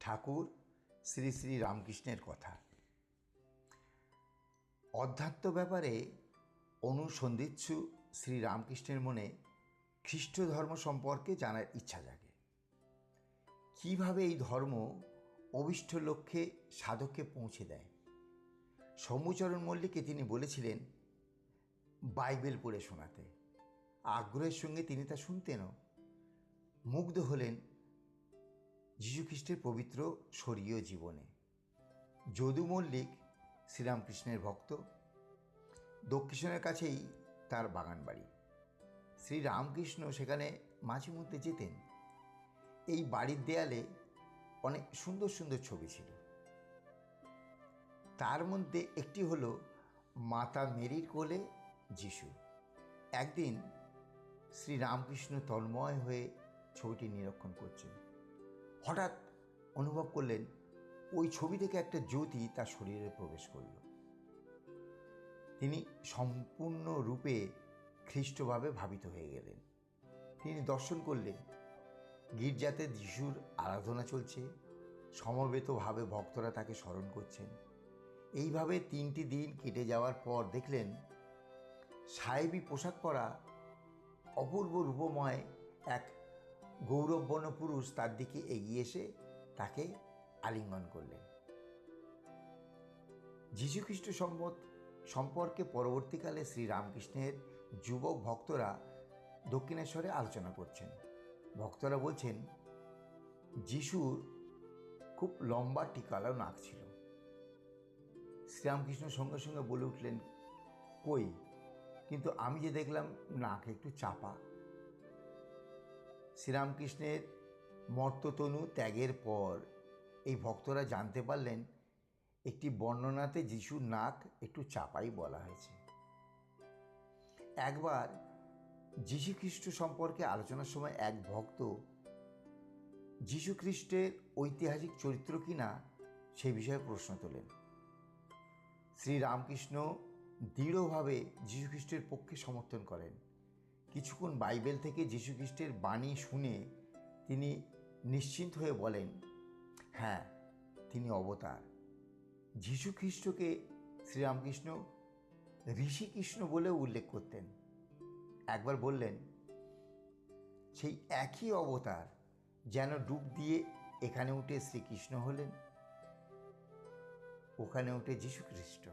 ঠাকুর শ্রী শ্রী রামকৃষ্ণের কথা। অধ্যাত্ম ব্যাপারে অনুসন্ধিৎসু শ্রী রামকৃষ্ণের মনে খ্রিস্ট ধর্ম সম্পর্কে জানার ইচ্ছা জাগে। কীভাবে এই ধর্ম অভিষ্ট লক্ষ্যে সাধককে পৌঁছে দেয়? সমুচরণ মল্লিককে তিনি বলেছিলেন, বাইবেল পড়ে শোনাতে। আগ্রহের সঙ্গে তিনি তা শুনতেনও। মুগ্ধ হলেন যীশুখ্রিস্টের পবিত্র স্বর্গীয় জীবনে। যদু মল্লিক, শ্রীরামকৃষ্ণের ভক্ত, দক্ষিণের কাছেই তার বাগান বাড়ি শ্রীরামকৃষ্ণ সেখানে মাঝে মধ্যে যেতেন। এই বাড়ির দেয়ালে অনেক সুন্দর সুন্দর ছবি ছিল। তার মধ্যে একটি হলো মাতা মেরির কোলে যিশু। একদিন শ্রীরামকৃষ্ণ তন্ময় হয়ে ছবিটি নিরীক্ষণ করছেন। হঠাৎ অনুভব করলেন, ওই ছবি থেকে একটা জ্যোতি তার শরীরে প্রবেশ করল। তিনি সম্পূর্ণরূপে খ্রিস্টভাবে ভাবিত হয়ে গেলেন। তিনি দর্শন করলেন, গির্জাতে যিশুর আরাধনা চলছে, সমবেতভাবে ভক্তরা তাকে স্মরণ করছেন। এইভাবে তিনটি দিন কেটে যাওয়ার পর দেখলেন, সাহেবী পোশাক পরা অপূর্ব রূপময় এক গৌরববর্ণ পুরুষ তার দিকে এগিয়ে এসে তাকে আলিঙ্গন করলেন। যীশুখ্রিস্ট সম্পদ সম্পর্কে পরবর্তীকালে শ্রীরামকৃষ্ণের যুবক ভক্তরা দক্ষিণেশ্বরে আলোচনা করছেন। ভক্তরা বলছেন, যিশুর খুব লম্বা টিকালো নাক ছিল। শ্রীরামকৃষ্ণ সঙ্গে সঙ্গে বলে উঠলেন, কই, কিন্তু আমি যে দেখলাম নাক একটু চাপা শ্রীরামকৃষ্ণের মর্ততনু ত্যাগের পর এই ভক্তরা জানতে পারলেন, একটি বর্ণনাতে যিশুর নাক একটু চাপাই বলা হয়েছে। একবার যীশুখ্রিস্ট সম্পর্কে আলোচনার সময় এক ভক্ত যীশুখ্রিস্টের ঐতিহাসিক চরিত্র কিনা সে বিষয়ে প্রশ্ন তোলেন। শ্রীরামকৃষ্ণ দৃঢ়ভাবে যীশুখ্রিস্টের পক্ষে সমর্থন করেন। কিছুক্ষণ বাইবেল থেকে যীশুখ্রিস্টের বাণী শুনে তিনি নিশ্চিন্ত হয়ে বলেন হ্যাঁ তিনি অবতার। যীশুখ্রিস্টকে শ্রীরামকৃষ্ণ ঋষিকৃষ্ণ বলেও উল্লেখ করতেন। একবার বললেন, সেই একই অবতার যেন ডুব দিয়ে এখানে উঠে শ্রীকৃষ্ণ হলেন, ওখানে উঠে যীশুখ্রিস্ট।